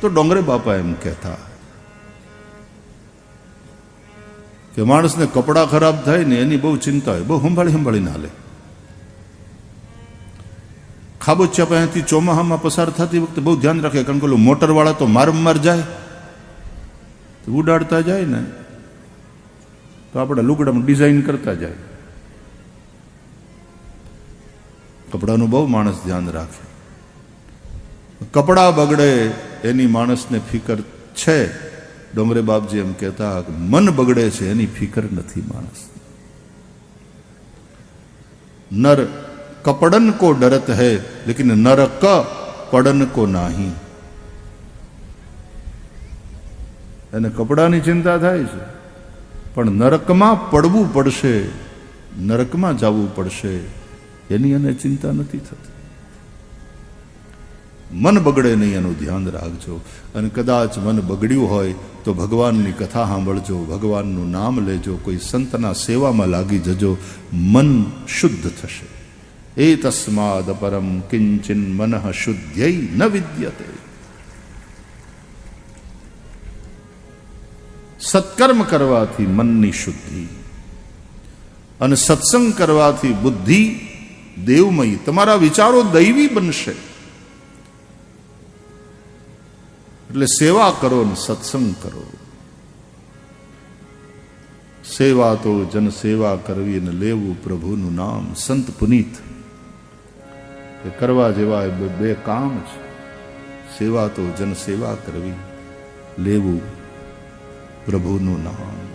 તો ડોંગરે બાપા એમ કહેતા કે માણસને કપડાં ખરાબ થાય ને એની બહુ ચિંતા હોય, બહુ સંભાળી સંભાળીને હાલે ખાબોચિયા પાસેથી ચોમાહામાં પસાર થતી વખતે બહુ ધ્યાન રાખે, કારણ કે મોટરવાળા તો મારમાર જાય, તો ઉડાડતા જાય ને, તો આપણે લુગડામાં ડિઝાઇન કરતા જાય. કપડાનું બહુ માણસ ધ્યાન રાખે. કપડા બગડે એની માણસને ફિકર છે? ડોંગરે બાપજી એમ કહેતા, મન બગડે છે, એની ફિકર નથી માણસ. નર કપડન કો ડરત હૈ, લેકિન નર ક પડન કો નાહી. એને કપડાની ચિંતા થાય છે, પણ નરકમાં પડવું પડશે, નરકમાં જવું પડશે, એની એને ચિંતા નથી થતી. મન બગડે નહીં એનું ધ્યાન રાખજો. અને કદાચ મન બગડ્યું હોય તો ભગવાનની કથા સાંભળજો, ભગવાનનું નામ લેજો, કોઈ સંતના સેવામાં લાગી જજો, મન શુદ્ધ થશે. એ તસ્માદ પરમ કિંચિન મન શુદ્ધ્ય ન વિદ્યતે. સત્કર્મ કરવાથી મનની શુદ્ધિ અને સત્સંગ કરવાથી બુદ્ધિ દેવમય. તમારા વિચારો દૈવી બનશે. એટલે સેવા કરો ને સત્સંગ કરો. સેવા તો જન સેવા કરવી અને લેવું પ્રભુનું નામ. સંત પુનીત, એ કરવા જેવા બે કામ છે સેવા તો જન સેવા કરવી, લેવું પ્રભુનું નામ.